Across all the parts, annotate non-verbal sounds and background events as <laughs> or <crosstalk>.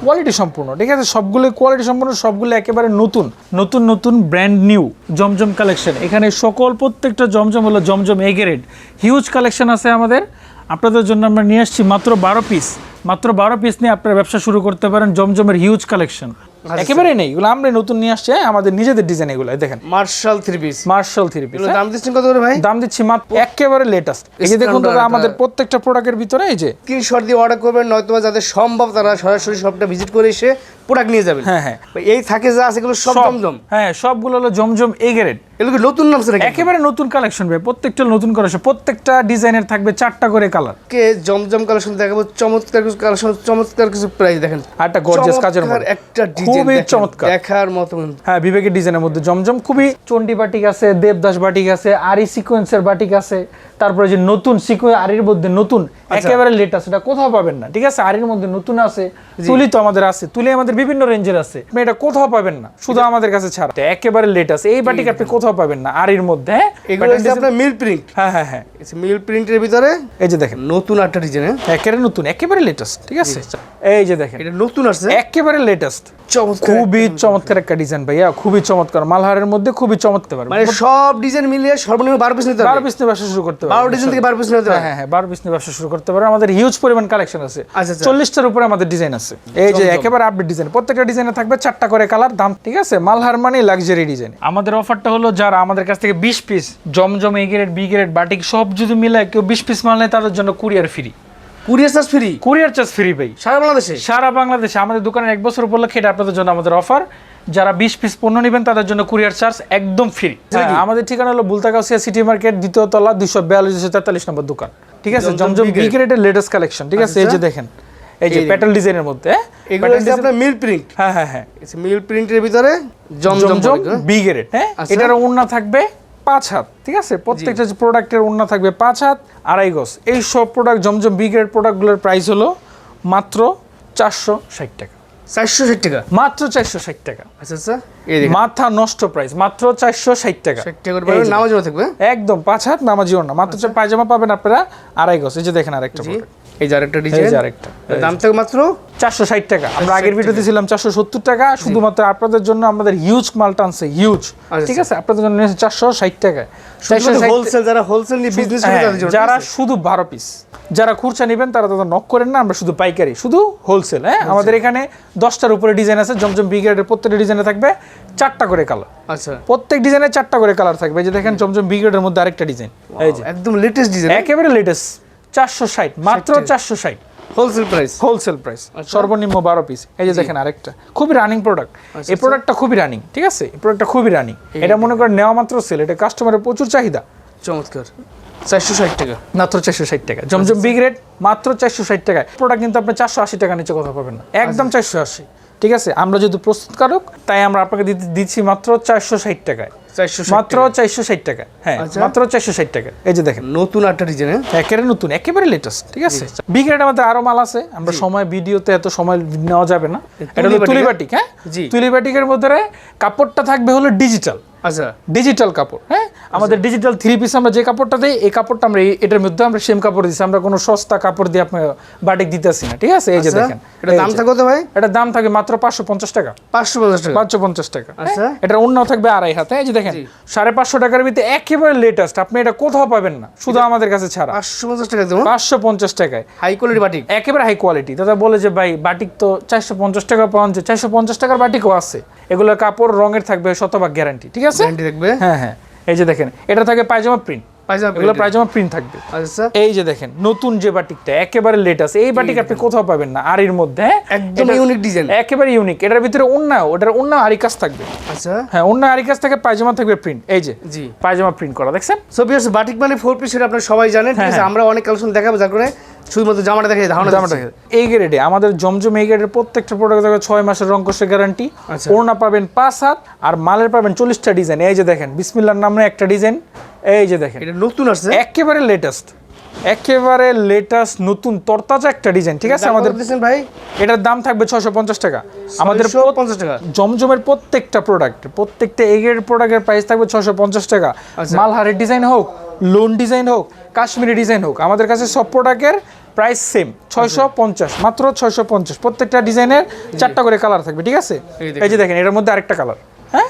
Quality সম্পূর্ণ, ঠিক আছে? সবগুলো কোয়ালিটি সম্পূর্ণ, সবগুলো একেবারে নতুন নতুন নতুন ব্র্যান্ড নিউ জমজম কালেকশন এখানে সকল প্রত্যেকটা জমজম হলো জমজম এগেরেড হিউজ কালেকশন আছে আমাদের। আপনাদের জন্য আমরা নিয়ে আসছি মাত্র বারো পিস মাত্র বারো পিস নিয়ে আপনারা ব্যবসা শুরু করতে পারেন জমজমের হিউজ কালেকশন একেবারে নেই। এগুলো আমরা নতুন নিয়ে আসছি আমাদের নিজেদের ডিজাইন এগুলো দেখেন। Marshal three piece marshal three piece দাম দিচ্ছেন কত করে ভাই? দাম দিচ্ছি মাত্র একেবারে লেটেস্ট এই যে দেখুন দাদা আমাদের প্রত্যেকটা প্রোডাক্টের ভিতরে এই যে। স্ক্রিনশট দিয়ে অর্ডার করবেন নয়তো যাদের সম্ভব তারা সরাসরি শপটা ভিজিট করে এসে প্রোডাক্ট নিয়ে যাবেন। হ্যাঁ হ্যাঁ। এই থাকে যা আছে এগুলো সব জমজম। হ্যাঁ সবগুলো হলো জমজম এগুলো নতুন নামছে নাকি? একেবারে নতুন কালেকশন ভাই। প্রত্যেকটা নতুন কালেকশন প্রত্যেকটা ডিজাইনের থাকবে চারটা করে কালার কে জমজম কালেকশন দেখাবো চমৎকার কিছু কালেকশন চমৎকার কিছু প্রাইস দেখেন। আর একটা গর্জিয়াস কাজের মধ্যে। একটা ডিজাইন চমৎকার। দেখার মতো হ্যাঁ বিবেকের ডিজাইনের মধ্যে। জমজম খুবই চণ্ডী বাটিক আছে দেবদাস বাটিক আছে আরি সিকোয়েন্সের বাটিক আছে। তারপরে যে নতুন সিকোয়েন্স আরির মধ্যে নতুন আচ্ছা। একেবারে লেটেস্ট এটা কোথাও পাবেন না ঠিক আছে? আরির মধ্যে নতুন আছে তুলি তো আমাদের আছে তুলি আমাদের বিভিন্ন রেঞ্জের আছে আপনি এটা কোথাও পাবেন না শুধু আমাদের কাছে ছাড়া। একেবারে লেটেস্ট এই বাটিক আপনি কোথাও পাবেন না আরির মধ্যে হ্যাঁ? এগুলো আপনার মিল প্রিন্ট হ্যাঁ হ্যাঁ হ্যাঁ। মিল প্রিন্টের ভিতরে এই যে দেখেন। নতুন একটা ডিজাইন একেবারে নতুন একেবারে লেটেস্ট ঠিক আছে? এই যে দেখেন। এটা নতুন আসছে। একেবারে লেটেস্ট চমৎকার। খুবই চমৎকার একটা ডিজাইন ভাইয়া খুবই চমৎকার। মালহারের মধ্যে খুবই চমৎকার। মানে সব ডিজাইন মিলিয়ে সর্বনিম্ন বারো পিস নিতে বারো পিস নিয়ে শুরু করতে ডিজাইন থেকে পিস নিতে হ্যাঁ হ্যাঁ হ্যাঁ বারো পিস নিয়ে ব্যবসা শুরু করতে পারবেন আমাদের হিউজ পরিমাণ কালেকশন আছে। আচ্ছা, আচ্ছা। উপরে আমাদের ডিজাইন আছে। এই যে একেবারে আপডেট ডিজাইন প্রত্যেকটা ডিজাইনে থাকবে চারটা করে কালার দাম ঠিক আছে? মালহার মানে লাক্সারি ডিজাইন আমাদের অফারটা হলো যারা আমাদের কাছ থেকে বিশ পিস জমজম এ গ্রেড বি গ্রেড বাটিক সব যদি মিলায় কেউ বিশ পিস মাল নেয় তাদের জন্য courier free courier charge free courier charge free ভাই। সারা বাংলাদেশে? সারা বাংলাদেশে। আমাদের দোকানের এক বছর উপলক্ষে এটা আপনাদের জন্য আমাদের অফার যারা বিশ পিস পণ্য নেবেন তাদের জন্য কুরিয়ার চার্জ একদম ফ্রি আমাদের ঠিকানা হলো বুলতাগাউসিয়া সিটি মার্কেট দ্বিতীয় তলা দুশো বিয়াল্লিশ দুশো তেতাল্লিশ নম্বর দোকান। ঠিক আছে? জমজম বিগ্রেডের লেটেস্ট কালেকশন ঠিক আছে? এই যে দেখেন এই যে প্যাটেল ডিজাইনের মধ্যে হ্যাঁ? এগুলো হচ্ছে আপনার মিল প্রিন্ট হ্যাঁ হ্যাঁ হ্যাঁ। মিল প্রিন্টের ভিতরে জমজম হ্যাঁ? বিগ্রেড হ্যাঁ? আচ্ছা। এটার থাকবে পাঁচ হাত ঠিক আছে? প্রত্যেকটা প্রোডাক্টের থাকবে পাঁচ হাত আড়াই গজ। এই সব প্রোডাক্ট জমজম বিগ্রেড প্রোডাক্টগুলোর প্রাইস হলো মাত্র চারশো ষাট টাকা। চারশো ষাট টাকা। মাত্র চারশো ষাট টাকা। আচ্ছা আচ্ছা। মাথা নষ্ট প্রাইস মাত্র চারশো ষাট টাকা। থাকবে? একদম পাঁচ হাত নামাজিও না মাত্র পায়জামা পাবেন আপনারা আড়াই গজ। এই যে দেখেন আরেকটা এই যে আরেকটা এই ডিজাইন। আরেকটা। দাম থাকে মাত্র চারশো ষাট টাকা। আমরা আগের ভিডিওতে ছিলাম চারশো সত্তর টাকা। শুধুমাত্র আপনাদের জন্য আমাদের হিউজ মাল টানছে হিউজ আচ্ছা। ঠিক আছে? আপনাদের জন্য চারশো ষাট টাকায় হোলসেল যারা হোলসেল নিয়ে বিজনেস হ্যাঁ, তাদের জন্য যারা শুধু বারো পিস যারা খুরচা নেবেন তারা তাদের নক করেন না আমরা শুধু পাইকারি শুধু হোলসেল হ্যাঁ? আমাদের এখানে দশটার উপরে ডিজাইন আছে জমজম ব্রিগেডের প্রত্যেকটা ডিজাইনে থাকবে চারটা করে কালার আচ্ছা। প্রত্যেক ডিজাইনে চারটা করে কালার থাকবে। যে দেখেন জমজম ব্রিগেডের মধ্যে আরেকটা ডিজাইন এই যে একদম লেটেস্ট ডিজাইন একেবারে লেটেস্ট চারশো ষাট মাত্র চারশো ষাট। হোলসেল প্রাইস হোলসেল প্রাইস আচ্ছা। সর্বনিম্ন বারো পিস এই যে দেখেন আরেকটা। খুবই রানিং প্রোডাক্ট আচ্ছা, এই প্রোডাক্টটা খুবই রানিং ঠিক আছে? এই প্রোডাক্টটা খুবই রানিং এটা মনে করেন নেওয়া মাত্র সেল এটা কাস্টমারের প্রচুর চাহিদা। চমৎকার। চারশো ষাট টাকা। মাত্র চারশো ষাট টাকা। জমজম বিগ রেট মাত্র চারশো ষাট টাকায়। প্রোডাক্ট কিন্তু আপনি চারশো আশি টাকা নিচে কথা পাবেন না। একদম চারশো আশি। ঠিক আছে? আমরা যেহেতু প্রস্তুতকারক তাই আমরা আপনাকে দিচ্ছি মাত্র চারশো ষাট টাকায়। মাত্র চারশো ষাট টাকা হ্যাঁ আচ্ছা। মাত্র চারশো ষাট টাকা এই যে দেখেন। নতুন একটা ডিজাইন একেবারে নতুন একেবারে লেটেস্ট ঠিক আছে? আমাদের আরও মাল আছে। আমরা সময় ভিডিওতে এত সময় নেওয়া যাবে না। এটা হলো হ্যাঁ। মধ্যে কাপড়টা থাকবে হলো ডিজিটাল আচ্ছা ডিজিটাল কাপড় হ্যাঁ? আমাদের ডিজিটাল থ্রি পিস আমরা যে কাপড়টা দিই এই কাপড়টা আমরা এটার মধ্যে আমরা সেম কাপড় দিচ্ছি আমরা কোনো সস্তা কাপড় দিয়ে আপনার বাটিক দিতেছি না ঠিক আছে? এই যে আচ্ছা, দেখেন। এটা দাম থাকে কত ভাই? এটার দাম থাকে মাত্র পাঁচশো পঞ্চাশ টাকা। পাঁচশো পঞ্চাশ টাকা। পাঁচশো পঞ্চাশ টাকা আচ্ছা। হ্যাঁ? এটার অন্য থাকবে আড়াই হাতে। এই যে দেখেন সাড়ে পাঁচশো টাকার ভিতরে একেবারে লেটেস্ট আপনি এটা কোথাও পাবেন না শুধু আমাদের কাছে ছাড়া। পাঁচশো পঞ্চাশ টাকা দেবো। পাঁচশো পঞ্চাশ টাকায়। হাই কোয়ালিটি বাটিক একেবারে হাই কোয়ালিটি দাদা বলে যে ভাই বাটিক তো চারশো পঞ্চাশ টাকা পাওয়া যায়। চারশো পঞ্চাশ টাকার বাটিকও আছে। এগুলো কাপড় রঙের থাকবে শতভাগ গ্যারান্টি ঠিক আছে? থাকবে। হ্যাঁ হ্যাঁ। এই যে দেখেন এটা থাকে পায়জামা প্রিন্ট এগুলো পায়জামা প্রিন্ট থাকবে। আচ্ছা এই যে দেখেন নতুন যে বাটিকটা একেবারে লেটেস্ট এই বাটিক আপনি কোথাও পাবেন না আরির মধ্যে হ্যাঁ? একদম ইউনিক ডিজাইন একেবারে ইউনিক এটার ভিতরে অন্যাও ওটার অন্য আরি কাজ থাকবে। আচ্ছা। হ্যাঁ অন্য আরি কাজ থেকে পায়জামা থাকবে প্রিন্ট এই যে জি। পায়জামা প্রিন্ট করা দেখছেন? সো বিয়ার্স বাটিক মানে ফোর পিস আপনারা সবাই জানেন ঠিক আছে? হ্যাঁ। আমরা অনেক কালেকশন দেখাবো যার কারণে শুধুমাত্র জামাটা দেখে ধারণা দিচ্ছি। এই গ্রেডে আমাদের জমজম এই গ্রেডের প্রত্যেকটা প্রোডাক্ট থাকবে ছয় মাসের রং গ্যারান্টি আচ্ছা। ওড়না পাবেন পাঁচ হাত আর মালের পাবেন চল্লিশটা ডিজাইন এই যে দেখেন বিসমিল্লার নামে একটা ডিজাইন এই যে দেখেন। এটা নতুন আসছে। একেবারে লেটেস্ট একেবারে লেটেস্ট নতুন তরতাজা একটা ডিজাইন ঠিক আছে? আমাদের ভাই? এটার দাম থাকবে ছশো পঞ্চাশ টাকা। আমাদের পঞ্চাশ টাকা। জমজমের প্রত্যেকটা প্রোডাক্ট প্রত্যেকটা এগের প্রোডাক্টের প্রাইস থাকবে ছশো পঞ্চাশ টাকা। আচ্ছা। মালহারের ডিজাইন হোক লোন ডিজাইন হোক কাশ্মীরি ডিজাইন হোক আমাদের কাছে সব প্রোডাক্টের প্রাইস সেম ছয়শো পঞ্চাশ মাত্র ছয়শো পঞ্চাশ। প্রত্যেকটা ডিজাইনের চারটা করে কালার থাকবে ঠিক আছে? এই যে দেখেন। এটার মধ্যে আরেকটা কালার হ্যাঁ?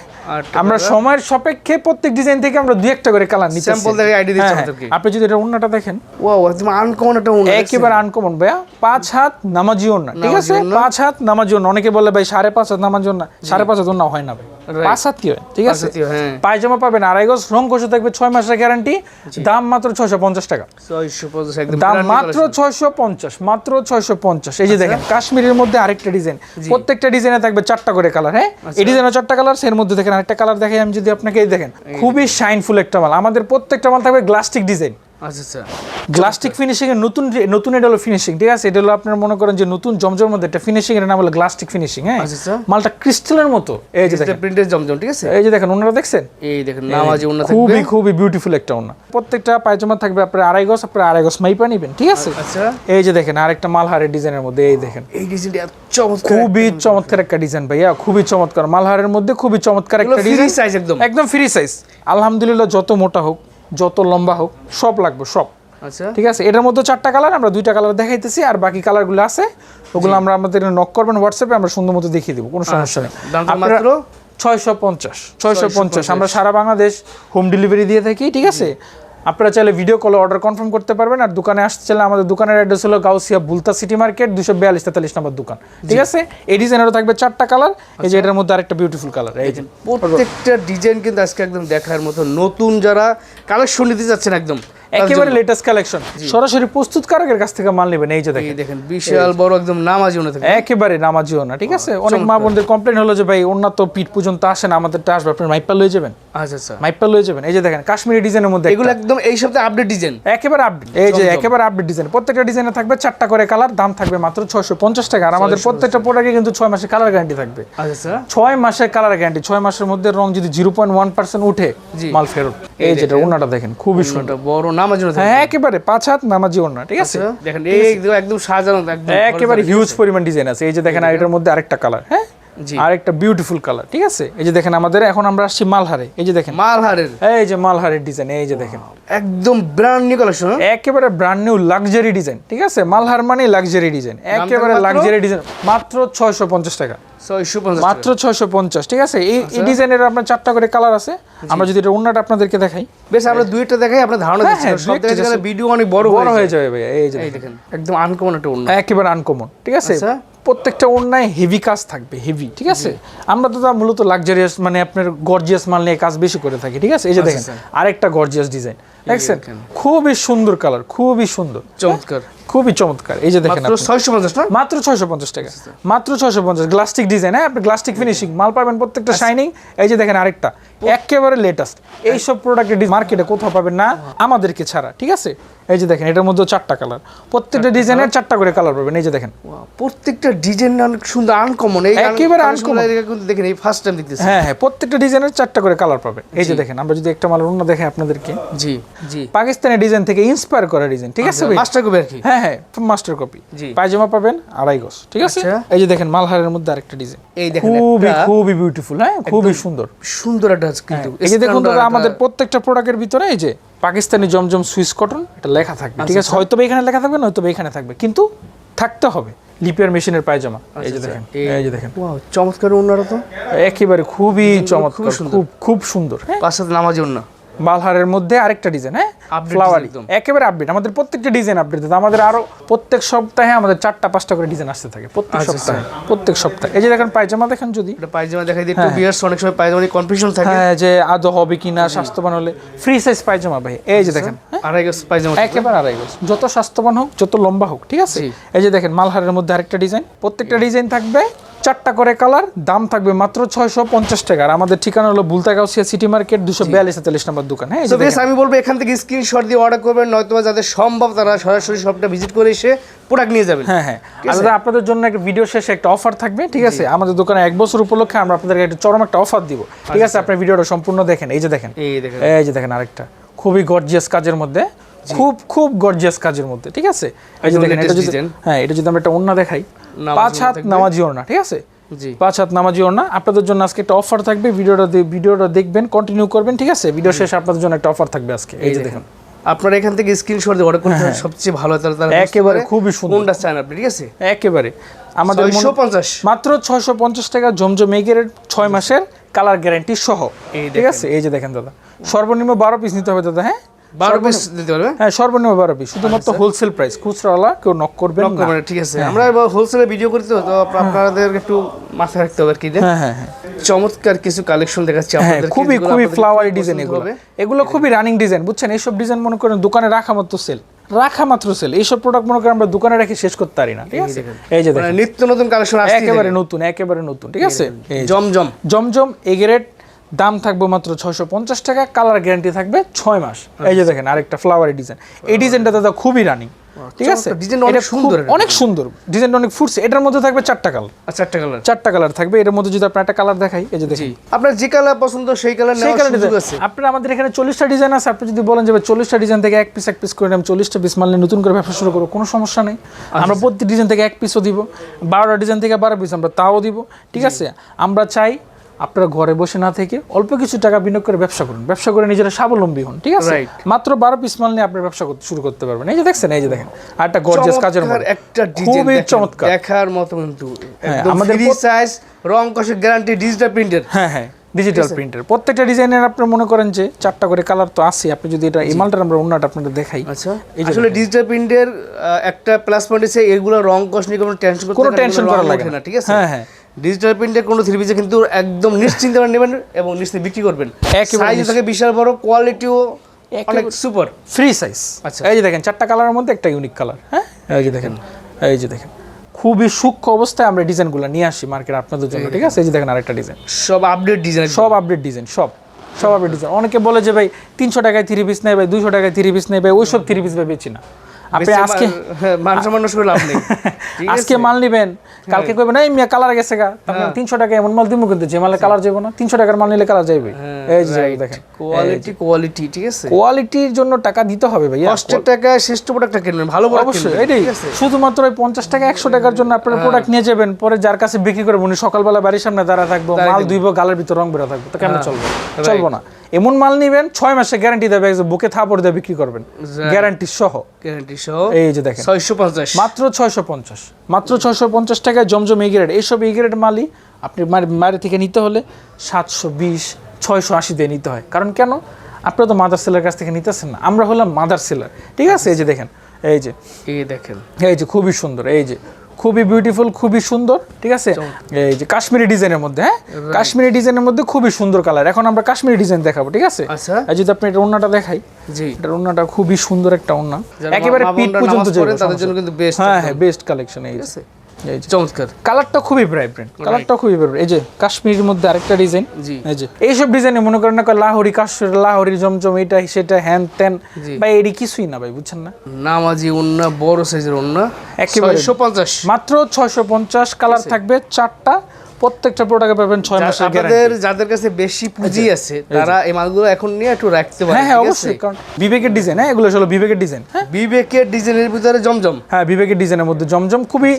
আমরা সময়ের সাপেক্ষে প্রত্যেক ডিজাইন থেকে আমরা দুই একটা করে কালার নিচ্ছি স্যাম্পল দেখে আইডি দিচ্ছি আপনাদেরকে আপনি যদি এটা ওন্নাটা দেখেন। ওয়াও একদম আনকমন একটা ওন্না একেবারে আনকমন ভাইয়া। পাঁচ হাত নামাজি ওন্না ঠিক আছে? পাঁচ হাত নামাজি ওন্না অনেকে বলে ভাই সাড়ে পাঁচ হাত নামাজি ওন্না সাড়ে পাঁচ হাত ওন্না হয় না ভাই. পাঁচ হয় ঠিক আছে। পায়জামা পাবেন আড়াই গজ রং কষে থাকবে ছয় মাসের গ্যারান্টি দাম মাত্র ছয়শো পঞ্চাশ টাকা। দাম মাত্র। ছয়শো পঞ্চাশ মাত্র ছয়শো পঞ্চাশ। এই যে আচ্ছা। দেখেন কাশ্মীরের মধ্যে আরেকটা ডিজাইন প্রত্যেকটা ডিজাইনে থাকবে চারটা করে কালার হ্যাঁ? আচ্ছা। এই চারটা কালারের মধ্যে দেখেন আরেকটা কালার দেখাই আমি যদি আপনাকে এই দেখেন খুবই শাইনফুল একটা মাল। আমাদের প্রত্যেকটা মাল থাকবে গ্লাস্টিক ডিজাইন আচ্ছা আচ্ছা। গ্লাস্টিক ফিনিশিং এর নতুন নতুন এটা হলো ফিনিশিং ঠিক আছে? এটা হলো আপনার মনে করেন যে নতুন জমজমের মধ্যে একটা ফিনিশিং এর নাম হলো গ্লাস্টিক ফিনিশিং হ্যাঁ? আচ্ছা, আচ্ছা। মালটা ক্রিস্টালের মতো। এই যে দেখেন। প্রিন্টের জমজম ঠিক আছে? এই যে দেখেন ওনারা দেখছেন? এই দেখেন নামাজি উন্নত থাকবে খুবই খুবই বিউটিফুল একটা ওনা। প্রত্যেকটা পায়জামা থাকবে আপনার আড়াই গজ আপনার আড়াই গজ মাইপা নিবেন ঠিক আছে? আচ্ছা এই যে দেখেন আরেকটা মালহারের ডিজাইনের মধ্যে এই দেখেন। এই ডিজাইনটা চমৎকার খুবই চমৎকার একটা ডিজাইন ভাইয়া খুবই চমৎকার। মালহারের মধ্যে খুবই চমৎকার একটা ডিজাইন। সাইজ একদম। একদম ফ্রি সাইজ আলহামদুলিল্লাহ যত মোটা হোক যত লম্বা হোক সব লাগবে সব। আচ্ছা। ঠিক আছে? এটার মধ্যে চারটা কালার আমরা দুইটা কালার দেখাইতেছি আর বাকি কালারগুলো আছে ওগুলো আমরা আমাদের নক করবেন হোয়াটসঅ্যাপে আমরা সুন্দর মতো দেখিয়ে দেবো কোনো সমস্যা নেই। আচ্ছা, মাত্র? ছয়শো পঞ্চাশ ছয়শো পঞ্চাশ। আমরা সারা বাংলাদেশ হোম ডেলিভারি দিয়ে থাকি ঠিক আছে? আপনারা চাইলে ভিডিও কলে অর্ডার কনফার্ম করতে পারবেন আর দোকানে আসতে চাইলে আমাদের দোকানের অ্যাড্রেস হলো গাউসিয়া বুলতা সিটি মার্কেট দুশো বিয়াল্লিশ তেতাল্লিশ নম্বর দোকান। ঠিক আছে? এই ডিজাইনেরও থাকবে চারটা কালার এই যে এটার মধ্যে আরেকটা বিউটিফুল কালার এই প্রত্যেকটা ডিজাইন কিন্তু আজকে একদম দেখার মতো নতুন যারা কালেকশন নিতে যাচ্ছেন একদম। একেবারে লেটেস্ট কালেকশন সরাসরি প্রস্তুতকারকের কাছ থেকে মাল নেবেন এই যে দেখেন। দেখেন বিশাল বড় একদম নামাজি থাকবে একেবারে নামাজিও না ঠিক আছে? অনেক মা বোনদের কমপ্লেন হলো যে ভাই ওনার তো পিঠ পর্যন্ত আসে না আমাদেরটা আসবে। আপনি মাইপা লয়ে যাবেন? আচ্ছা আচ্ছা। মাইপা লয়ে যাবেন। এই যে দেখেন কাশ্মীরি ডিজাইনের মধ্যে এগুলো একদম এই সপ্তাহে আপডেট ডিজাইন একেবারে আপডেট এই যে একেবারে আপডেট ডিজাইন প্রত্যেকটা ডিজাইনে থাকবে চারটা করে কালার দাম থাকবে মাত্র ছয়শো পঞ্চাশ টাকা। আর আমাদের প্রত্যেকটা প্রোডাক্টে কিন্তু ছয় মাসের কালার গ্যারান্টি থাকবে। আচ্ছা আচ্ছা। ছয় মাসের কালার গ্যারান্টি ছয় মাসের মধ্যে রং যদি জিরো পয়েন্ট ওয়ান পার্সেন্ট উঠে মাল ফেরত। এই যেটা ওনাটা দেখেন খুবই সুন্দর। বড় নামাজি উন্নত হ্যাঁ একেবারে পাঁচ হাত নামাজি ওনা ঠিক আছে? আচ্ছা। দেখেন এই একদম একদম সাজানো একদম একেবারে হিউজ পরিমাণ ডিজাইন আছে। এই যে দেখেন আর এটার মধ্যে আরেকটা কালার হ্যাঁ। আর একটা বিউটিফুল কালার ঠিক আছে? এই যে দেখেন আমাদের এখন আমরা আসছি মালহারে। এই যে দেখেন। মালহারের। এই যে মালহারের ডিজাইন এই যে দেখেন। একদম ব্র্যান্ড নিউ কালেকশন একেবারে ব্র্যান্ড নিউ লাক্সারি ডিজাইন ঠিক আছে? মালহার মানে লাক্সারি ডিজাইন একেবারে মাত্র? লাক্সারি ডিজাইন মাত্র ছয়শো পঞ্চাশ টাকা। ছয়শো পঞ্চাশ মাত্র ছয়শো পঞ্চাশ ঠিক আছে? এই এই ডিজাইনের আপনার চারটা করে কালার আছে। আমরা যদি এটা অন্যটা আপনাদেরকে দেখাই। বেশ আমরা দুইটা দেখাই আপনার ধারণা হ্যাঁ, দিচ্ছি। হ্যাঁ, সব ভিডিও অনেক বড় বড় হয়ে যাবে ভাইয়া এই যে দেখেন। দেখেন একদম আনকমন একটা অন্য একেবারে আনকমন ঠিক আছে? আচ্ছা। প্রত্যেকটা অন্যায় হেভি কাজ থাকবে হেভি ঠিক আছে? আমরা তো তা মূলত লাক্সারিয়াস মানে আপনার গর্জিয়াস মাল নিয়ে কাজ বেশি করে থাকি ঠিক আছে? এই যে দেখেন আরেকটা গর্জিয়াস ডিজাইন দেখছেন খুবই সুন্দর কালার খুবই সুন্দর। চমৎকার। খুবই চমৎকার। এই যে দেখেন মাত্র ছয়শো পঞ্চাশ না? মাত্র ছয়শো পঞ্চাশ টাকা। মাত্র ছয়শো পঞ্চাশ। গ্লাস্টিক ডিজাইন হ্যাঁ? আপনি গ্লাস্টিক ফিনিশিং মাল পাবেন প্রত্যেকটা শাইনিং এই যে দেখেন আরেকটা একেবারে লেটেস্ট এইসব প্রোডাক্টের মার্কেটে কোথাও পাবেন না আমাদেরকে ছাড়া ঠিক আছে? এই যে দেখেন এটার মধ্যে চারটা কালার প্রত্যেকটা ডিজাইনের চারটা করে কালার পাবেন। এই যে দেখেন। প্রত্যেকটা ডিজাইন অনেক সুন্দর আনকমন এই একেবারে কিন্তু দেখেন এই ফার্স্ট টাইম দেখতেছি। হ্যাঁ হ্যাঁ প্রত্যেকটা ডিজাইনের চারটা করে কালার পাবেন। এই যে দেখেন আমরা যদি একটা মাল অন্য দেখাই আপনাদেরকে। জি। পাকিস্তানি ডিজাইন থেকে ইন্সপায়ার করা ডিজাইন ঠিক আছে মাস্টার কপি আর কি? হ্যাঁ হ্যাঁ মাস্টার কপি। পায়জামা পাবেন আড়াই গজ ঠিক আছে? আচ্ছা। এই যে দেখেন মালহারের মধ্যে আরেকটা ডিজাইন এই দেখেন খুবই খুবই বিউটিফুল হ্যাঁ? খুবই সুন্দর। সুন্দর একটা আছে কিন্তু এই যে দেখুন আমাদের প্রত্যেকটা প্রোডাক্টের ভিতরে এই যে পাকিস্তানি জমজম সুইস কটন এটা লেখা থাকবে আচ্ছা, ঠিক আছে হয়তো এখানে লেখা থাকবে নয়তো এখানে থাকবে কিন্তু থাকতে হবে। লিপিয়ার মেশিনের পায়জামা। এই যে আচ্ছা, দেখেন এই- যে দেখেন। Wow, চমৎকার অন্যরা তো। একেবারে খুবই চমৎকার। খুব খুব সুন্দর হ্যাঁ? সাথে নামাজি অন্য মালহারের মধ্যে আরেকটা ডিজাইন হ্যাঁ? ফ্লাওয়ারি একদম। একেবারে আপডেট আমাদের প্রত্যেকটা ডিজাইন আপডেট আমাদের আরও প্রত্যেক সপ্তাহে আমাদের চারটা পাঁচটা করে ডিজাইন আসতে থাকে। প্রত্যেক আচ্ছা, সপ্তাহে। প্রত্যেক সপ্তাহে। এই যে দেখেন পায়জামা দেখেন যদি? এটা পায়জামা দেখাই দিই একটু বিয়ার্স অনেক সময় পায়জামা নিয়ে কনফিউশন থাকে। হ্যাঁ যে আদৌ হবে কিনা স্বাস্থ্যবান হলে। ফ্রি সাইজ পায়জামা ভাই। এই যে দেখেন হ্যাঁ, আড়াই গজ পায়জামা একেবারে আড়াই গজ। যত স্বাস্থ্যবান হোক যত লম্বা হোক ঠিক আছে? এই যে দেখেন মালহারের মধ্যে আরেকটা ডিজাইন প্রত্যেকটা ডিজাইন থাকবে চারটা করে কালার দাম থাকবে মাত্র ছয়শো পঞ্চাশ টাকা। আর আমাদের ঠিকানা হলো বুলতাগাউসিয়া সিটি মার্কেট দুশো বিয়াল্লিশ তেতাল্লিশ নম্বর দোকান। হ্যাঁ। আমি বলব এখান থেকে স্ক্রিনশট দিয়ে অর্ডার করবেন নয়তো যাদের সম্ভব তারা সরাসরি শপটা ভিজিট করে এসে প্রোডাক্ট নিয়ে যাবেন। হ্যাঁ হ্যাঁ। আর আপনাদের জন্য একটা ভিডিও শেষে একটা অফার থাকবে ঠিক আছে? আমাদের দোকানে এক বছর উপলক্ষে আমরা আপনাদেরকে একটা চরম একটা অফার দিব। ঠিক আছে আপনার ভিডিওটা সম্পূর্ণ দেখেন। এই যে দেখেন। এই দেখেন। এই যে দেখেন আরেকটা। খুবই গর্জিয়াস কাজের মধ্যে। খুব খুব গর্জিয়াস কাজের মধ্যে ঠিক আছে? এই যে দেখেন এটা যদি হ্যাঁ এটা যদি আমরা একটা অন্য দেখাই। পাঁচ হাত। নামাজি ওড়না ঠিক আছে? পাঁচ হাত নামাজি ওড়না আপনাদের জন্য আজকে একটা অফার থাকবে ভিডিওটা ভিডিওটা দেখবেন কন্টিনিউ করবেন ঠিক আছে? ভিডিও শেষে আপনাদের জন্য একটা অফার থাকবে আজকে। এই যে দেখেন। আপনারা এখান থেকে স্ক্রিনশট দিয়ে অর্ডার করতে সবচেয়ে ভালো হয় তাহলে তারা হ্যাঁ, একেবারে খুবই সুন্দর। কোনটা চান আপনি ঠিক আছে? একেবারে। আমাদের মনে- ছয়শো পঞ্চাশ। মাত্র ছয়শো পঞ্চাশ টাকা জমজম এগের ছয় মাসের কালার গ্যারান্টি সহ ঠিক আছে? এই যে দেখেন দাদা। সর্বনিম্ন বারো পিস নিতে হবে দাদা হ্যাঁ? বারো পিস দিতে পারবে? হ্যাঁ সর্বনিম্ন বারো পিস শুধুমাত্র হোলসেল প্রাইস খুচরাওয়ালা কেউ নক করবেন না। ঠিক আছে। আমরা হোলসেলে ভিডিও করি তো তো আপনাদের একটু মাথায় রাখতে হবে আর কি হ্যাঁ হ্যাঁ হ্যাঁ। চমৎকার কিছু কালেকশন দেখাচ্ছি হ্যাঁ আপনাদের খুবই খুবই ফ্লাওয়ারি ডিজাইন এগুলো। এগুলো খুবই রানিং ডিজাইন বুঝছেন? এইসব ডিজাইন মনে করেন দোকানে রাখা মাত্র সেল রাখা মাত্র সেল এইসব প্রোডাক্ট মনে করেন আমরা দোকানে রেখে শেষ করতে পারি না ঠিক আছে? এই যে মানে নিত্য নতুন কালেকশন একেবারে নতুন একেবারে নতুন ঠিক আছে? জমজম। জমজম এগেরেট দাম থাকবে মাত্র ছয়শো পঞ্চাশ টাকা কালার গ্যারান্টি থাকবে ছয় মাস। এই যে দেখেন আরেকটা ফ্লাওয়ারি ডিজাইন এই ডিজাইনটা দাদা খুবই রানিং ঠিক আছে? অনেক সুন্দর অনেক সুন্দর। ডিজাইনটা অনেক ফুটছে। এটার মধ্যে থাকবে চারটা কালার আচ্ছা একটা কালার চারটা কালার থাকবে। এর মধ্যে যদি আপনার একটা কালার দেখাই এই যে দেখি আপনার যে কালার পছন্দ সেই কালার সেই কালার আছে। আপনার আমাদের এখানে চল্লিশটা ডিজাইন আছে। আপনি যদি বলেন যে চল্লিশটা ডিজাইন থেকে এক পিস এক পিস করে আমি চল্লিশটা পিস মানলে নতুন করে ব্যবসা শুরু করব কোনো সমস্যা নেই। আচ্ছা, আমরা প্রতি ডিজাইন থেকে এক পিসও দিব। বারোটা ডিজাইন থেকে বারো পিস আমরা তাও দিব ঠিক আছে? আমরা চাই আপনারা ঘরে বসে না থেকে অল্প কিছু টাকা বিনিয়োগ করে ব্যবসা করুন। ব্যবসা করে নিজেরা স্বাবলম্বী হন ঠিক আছে? মাত্র বারো পিস মাল নিয়ে আপনার ব্যবসা করতে শুরু করতে পারবেন। এই যে দেখছেন এই যে দেখেন আর একটা গর্জিয়াস কাজের মধ্যে একটা খুবই চমৎকার। দেখার মতো কিন্তু। হ্যাঁ, আমাদের ফ্রি সাইজ রং কষের গ্যারান্টি ডিজিটাল প্রিন্টের হ্যাঁ হ্যাঁ ডিজিটাল প্রিন্টার প্রত্যেকটা ডিজাইনের আপনি মনে করেন যে চারটা করে কালার তো আছে আপনি যদি এটা এই মালটার আমরা অন্যটা আপনাদের দেখাই। আচ্ছা। আসলে ডিজিটাল প্রিন্টের একটা প্লাস পয়েন্ট আছে এগুলো রং কষ নিয়ে কোনো টেনশন করতে কোনো না, tension এগুলো করা লাগে। না ঠিক আছে? হ্যাঁ, হ্যাঁ। ডিজিটাল প্রিন্টের কোনো থ্রি পিসে কিন্তু একদম নিশ্চিন্তে নেবেন এবং নিশ্চিত বিক্রি করবেন। সাইজ থাকে বিশাল বড় কোয়ালিটিও অনেক সুপার ফ্রি সাইজ আচ্ছা। এই যে দেখেন চারটা কালারের মধ্যে একটা ইউনিক কালার হ্যাঁ? এই যে দেখেন এই যে দেখেন। খুবই সূক্ষ্ম অবস্থায় আমরা ডিজাইনগুলো নিয়ে আসি মার্কেট আপনাদের জন্য ঠিক আছে? এই যে দেখেন আরেকটা ডিজাইন সব আপডেট ডিজাইন সব আপডেট ডিজাইন সব। সব আপডেট ডিজাইন অনেকে বলে যে ভাই তিনশো টাকায় থ্রি পিস নেই ভাই দুইশো টাকায় থ্রি পিস নেই ভাই ওইসব থ্রি পিস ভাই বেচি না। আপনি আজকে মান সম্মান করে লাভ নেই। <laughs> আজকে মাল নিবেন কালকে কইবেন এই মিয়া কালার গেছে গা। আপনার তিনশো টাকা এমন মাল দিব কিন্তু যে মালে কালার যাব না তিনশো টাকার মাল নিলে কালার যাইবে এই যে দেখেন কোয়ালিটি কোয়ালিটি ঠিক আছে? কোয়ালিটির জন্য টাকা দিতে হবে ভাইয়া। কষ্টের টাকা শ্রেষ্ঠ প্রোডাক্টটা কিনবেন ভালো প্রোডাক্ট অবশ্যই এটাই। শুধুমাত্র ওই পঞ্চাশ টাকা একশো টাকার জন্য আপনার প্রোডাক্ট নিয়ে যাবেন পরে যার কাছে বিক্রি করবেন উনি সকালবেলা বাড়ির সামনে দাঁড়া থাকব মাল দুইব গালের ভিতর রং বেরা থাকবে তো কেন চলবে? চলবো না। এমন মাল নিবেন ছয় মাসে গ্যারান্টি দেবে বুকে থাপড় দিয়ে বিক্রি করবেন। গ্যারান্টি সহ। গ্যারান্টি সহ এই যে দেখেন। ছয়শো পঞ্চাশ। মাত্র ছয়শো পঞ্চাশ। মাত্র ছয়শো পঞ্চাশ টাকায় জমজম এই গ্রেড এইসব এই গ্রেড মালই আপনি বাইরে থেকে নিতে হলে সাতশো বিশ ছয়শো আশি দিয়ে নিতে হয়। কারণ কেন? আপনারা তো মাদার সেলার কাছ থেকে নিতেছেন না। আমরা হলাম মাদার সেলার ঠিক আছে? এই যে দেখেন এই যে। এই দেখেন। এই যে খুবই সুন্দর এই যে। খুবই বিউটিফুল খুবই সুন্দর ঠিক আছে? এই যে কাশ্মীরি ডিজাইনের মধ্যে হ্যাঁ? কাশ্মীরি ডিজাইনের মধ্যে খুবই সুন্দর কালার এখন আমরা কাশ্মীরি ডিজাইন দেখাবো ঠিক আছে? আচ্ছা। আর যদি আপনি এটা ওন্নাটা দেখাই জি। এটা ওন্নাটা খুবই সুন্দর একটা ওন্না একেবারে পিট পিঠ পর্যন্ত যাবে তাদের জন্য কিন্তু বেস্ট হ্যাঁ হ্যাঁ বেস্ট কালেকশন এই যে। এই যে চমৎকার। কালারটা খুবই ভাইব্রেন্ট কালারটা খুবই ভাইব্রেন্ট এই যে কাশ্মীরের মধ্যে আরেকটা ডিজাইন জি। এই যে এইসব ডিজাইনে মনে করেন না লাহোরি কাশ্মীর লাহোরি জমজম এটা সেটা হ্যান ত্যান। ভাই এটি কিছুই না ভাই বুঝছেন না? নামাজি ওন্না বড় সাইজের ওন্না একেবারে। ছয়শো পঞ্চাশ। মাত্র ছয়শো পঞ্চাশ। কালার থাকবে চারটা। প্রত্যেকটা প্রোডাক্টে পাবেন ছয় মাসের গ্যারান্টি আপনাদের যাদের কাছে বেশি পুঁজি আছে তারা এই মালগুলো এখন নিয়ে একটু রাখতে পারে হ্যাঁ হ্যাঁ? অবশ্যই কারণ বিবেকের ডিজাইন হ্যাঁ এগুলো হলো বিবেকের ডিজাইন হ্যাঁ। বিবেকের ডিজাইনের ভিতরে জমজম। হ্যাঁ বিবেকের ডিজাইনের মধ্যে জমজম খুবই।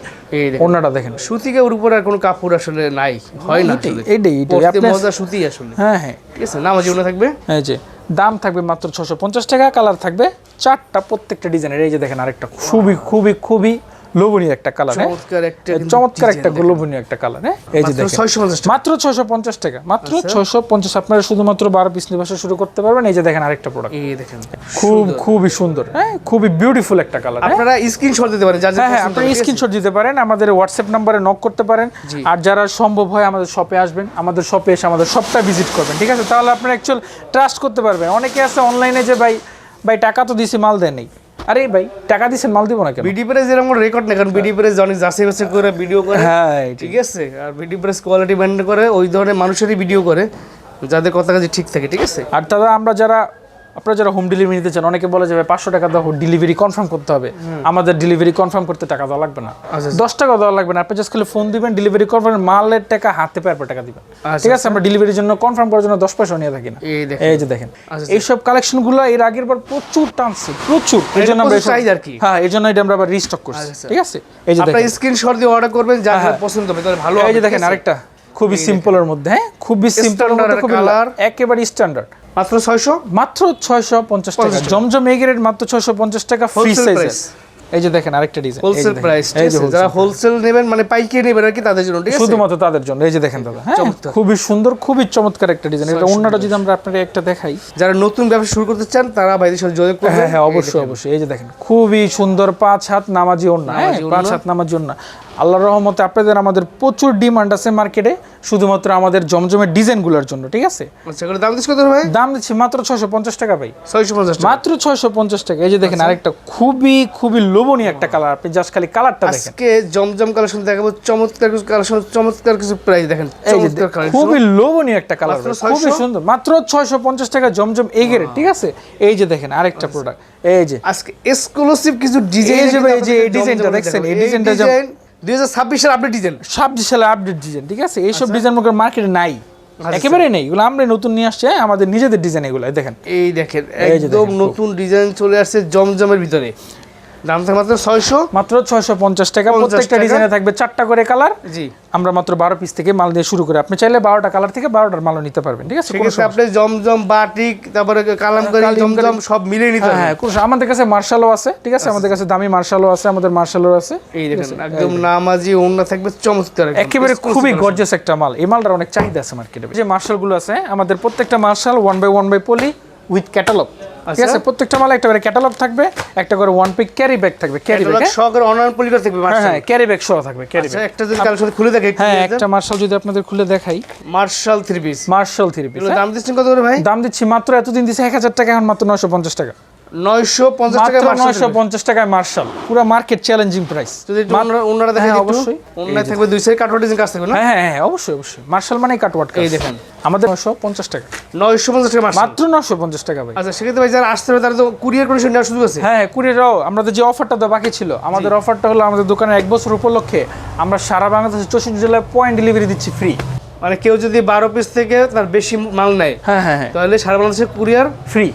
ওনাটা দেখেন সুতিকের উপর আর কোনো কাপড় আসলে নাই হয় না এইটাই, এইটাই। আপনি- মজা সুতি আসলে। হ্যাঁ হ্যাঁ। ঠিক আছে নামাজি ওনা থাকবে? এই যে দাম থাকবে মাত্র ছশো পঞ্চাশ টাকা কালার থাকবে চারটা প্রত্যেকটা ডিজাইনের এই যে দেখেন আরেকটা খুবই খুবই খুবই লোভনীয় একটা কালার হ্যাঁ? চমৎকার একটা চমৎকার একটা লোভনীয় একটা কালার হ্যাঁ? এই যে দেখেন। মাত্র ছয়শো পঞ্চাশ টাকা মাত্র আচ্ছা। ছয়শো পঞ্চাশ। আপনারা শুধুমাত্র বারো পিস নিবাসে শুরু করতে পারবেন। এই যে দেখেন আরেকটা প্রোডাক্ট এই দেখেন খুব খুবই সুন্দর হ্যাঁ? খুবই বিউটিফুল একটা কালার আপনারা স্ক্রিনশট দিতে পারেন যার হ্যাঁ হ্যাঁ আপনারা? স্ক্রিনশট দিতে পারেন আমাদের হোয়াটসঅ্যাপ নাম্বারে নক করতে পারেন। আর যারা সম্ভব হয় আমাদের শপে আসবেন আমাদের শপে এসে আমাদের শপটা ভিজিট করবেন ঠিক আছে? তাহলে আপনারা অ্যাকচুয়াল ট্রাস্ট করতে পারবেন। অনেকে আছে অনলাইনে যে ভাই ভাই টাকা তো দিছি মাল দেয় নেই। আরে ভাই টাকা দিছেন মাল দিব না কেন? বিডি প্রেস এরকম রেকর্ড নেই কারণ বিডি প্রেস অনেক যাচাই বাছাই করে ভিডিও করে হ্যাঁ ঠিক আছে? আর বিডি প্রেস কোয়ালিটি মেনটেন করে ওই ধরনের মানুষেরই ভিডিও করে যাদের কথা কাছে ঠিক থাকে ঠিক আছে? আর দাদা আমরা যারা আপনারা যারা হোম ডেলিভারি নিতে চান অনেকে বলে যাবে পাঁচশো টাকা দাও ডেলিভারি কনফার্ম করতে হবে। আমাদের ডেলিভারি কনফার্ম করতে টাকা দেওয়া লাগবে না। আচ্ছা, দশ টাকা দেওয়া লাগবে না। আপনি জাস্ট খালি ফোন দিবেন ডেলিভারি কনফার্ম মালের টাকা হাতে পায়ে টাকা দিবেন। আচ্ছা, ঠিক আছে? আমরা ডেলিভারির জন্য কনফার্ম করার জন্য দশ পয়সা নিয়ে থাকি না। এই যে দেখেন। আচ্ছা, এইসব কালেকশনগুলো এর আগের বার প্রচুর টানছে। প্রচুর। এই জন্য আমরা প্রচুর আর কি। হ্যাঁ এই জন্য এটা আমরা আবার রিস্টক করছি। আচ্ছা। ঠিক আছে? এই যে দেখেন। স্ক্রিনশট দিয়ে অর্ডার করবেন যার যার পছন্দ হবে। তাহলে ভালো এই যে দেখেন আরেকটা। খুবই সিম্পলের মধ্যে হ্যাঁ? খুবই সিম্পলের Standard মধ্যে খুবই একেবারে স্ট্যান্ডার্ড মাত্র ছয়শো? মাত্র ছয়শো পঞ্চাশ টাকা। 50 জমজম এ গ্রেড মাত্র ছয়শো পঞ্চাশ টাকা ফ্রি Wholesale এই যে দেখেন আরেকটা ডিজাইন হোলসেল প্রাইস এই যে যারা হোলসেল নেবেন মানে পাইকারি নেবেন আর কি তাদের জন্য ঠিক আছে? শুধুমাত্র তাদের জন্য। এই যে দেখেন দাদা হ্যাঁ। খুবই সুন্দর খুবই চমৎকার একটা ডিজাইন এটা অন্যটা যদি আমরা আপনাকে একটা দেখাই। যারা নতুন ব্যবসা শুরু করতে চান তারা ভাইদের সাথে যোগাযোগ করবেন। হ্যাঁ হ্যাঁ অবশ্যই অবশ্যই। এই যে দেখেন খুবই সুন্দর পাঁচ হাত নামাজি ওন্না হ্যাঁ? পাঁচ। হাত নামাজি ওন্না আল্লাহর রহমতে আপনাদের আমাদের প্রচুর ডিমান্ড আছে মার্কেটে শুধুমাত্র আমাদের জমজমের ডিজাইনগুলোর জন্য ঠিক আছে? আচ্ছা দাম দিচ্ছ কত ভাই? দাম দিচ্ছি মাত্র ছয়শো পঞ্চাশ টাকা ভাই। ছয়শো পঞ্চাশ মাত্র ছয়শো পঞ্চাশ টাকা। এই যে দেখেন আচ্ছা। আরেকটা খুবই খুবই লোভনীয় একটা কালার আপনি জাস্ট খালি কালারটা দেখেন। আজকে জমজম কালেকশন দেখাবো চমৎকার কিছু কালেকশন চমৎকার কিছু প্রাইস দেখেন খুবই লোভনীয় একটা কালার খুবই সুন্দর। মাত্র ছয়শো পঞ্চাশ টাকা জমজম এগের ঠিক আছে? এই যে দেখেন আরেকটা আচ্ছা। প্রোডাক্ট এই যে। আজকে এক্সক্লুসিভ কিছু ডিজাইন এই যে এই ডিজাইনটা দেখছেন, এই ডিজাইনটা দুই হাজার ছাব্বিশ সাল আপডেট ডিজাইন ছাব্বিশ সালের আপডেট ডিজাইন ঠিক আছে? এইসব আচ্ছা। ডিজাইন মার্কেটে নাই। একেবারে নেই। এগুলো আমরা নতুন নিয়ে আসছি হ্যাঁ, আমাদের নিজেদের ডিজাইন এগুলো দেখেন। এই দেখেন একদম দেখেন, নতুন ডিজাইন চলে আসছে জমজমের ভিতরে। দাম থাকে মাত্র ছয়শো? মাত্র ছয়শো পঞ্চাশ টাকা। প্রত্যেকটা ডিজাইনে থাকবে চারটা করে কালার। জি। আমরা মাত্র বারো পিস থেকে মাল দিয়ে শুরু করি। আপনি চাইলে বারোটা কালার থেকে বারোটার মালও নিতে পারবেন ঠিক আছে? কোনো আপনি জমজম বাটিক তারপরে কালামকারী। জমজম সব মিলিয়ে নিতে হ্যাঁ হবে। কোনো সমস্যা- আমাদের কাছে মার্শালও আছে ঠিক আছে? আমাদের কাছে দামি মার্শালও আছে আমাদের মার্শালও আছে। এই দেখেন একদম নামাজি ওন্না থাকবে চমৎকার একদম। একেবারে খুবই। গর্জিয়াস একটা মাল। এই মালটার অনেক চাহিদা আছে মার্কেটে যে মার্শালগুলো আছে আমাদের প্রত্যেকটা marshal one by one by poly with catalogue ঠিক আচ্ছা। আছে? প্রত্যেকটা মালে একটা করে ক্যাটালগ থাকবে একটা করে ওয়ান পিক ক্যারি ব্যাগ থাকবে ক্যারি ব্যাগ ব্যাগ সহকারে অনলাইন পলিকার থাকবে হ্যাঁ হ্যাঁ ক্যারি ব্যাগ সহ থাকবে ক্যারি আচ্ছা ব্যাগ একটা যদি কালেকশন খুলে দেখে হ্যাঁ একটা মার্শাল যদি আপনাদের খুলে দেখাই। Marshal three piece marshal three piece দাম দিচ্ছেন কত করে ভাই? দাম দিচ্ছি মাত্র এতদিন দিচ্ছে এক হাজার টাকা এখন মাত্র নয়শো পঞ্চাশ টাকা। নয়শো পঞ্চাশ টাকা মাত্র নয়শো পঞ্চাশ টাকায় মার্শাল পুরো মার্কেট চ্যালেঞ্জিং প্রাইস যদি ওনারা- দেখেন হ্যাঁ, অবশ্যই। ওনারা থাকবে দুই সাইড কাঠোয়া ডিজাইন কাজ থাকবে না? হ্যাঁ হ্যাঁ হ্যাঁ অবশ্যই অবশ্যই। মার্শাল মানে কাটওয়ার্ড এই দেখেন। আমাদের নয়শো পঞ্চাশ টাকা। নয়শো পঞ্চাশ টাকা মাত্র নয়শো পঞ্চাশ টাকা ভাই। আচ্ছা সেক্ষেত্রে ভাই যারা আসতে হবে তারা তো কুরিয়ার কন্ডিশন নেওয়ার সুযোগ আছে? হ্যাঁ আমাদের যে অফারটা দেওয়া বাকি ছিল আমাদের অফারটা হলো আমাদের দোকানে এক বছর উপলক্ষে আমরা সারা বাংলাদেশে চৌষট্টি জেলায় পয়েন্ট ডেলিভারি দিচ্ছি ফ্রি মানে কেউ যদি বারো পিস থেকে তার বেশি মাল নেয় হ্যাঁ হ্যাঁ হ্যাঁ। তাহলে সারা বাংলাদেশে কুরিয়ার ফ্রি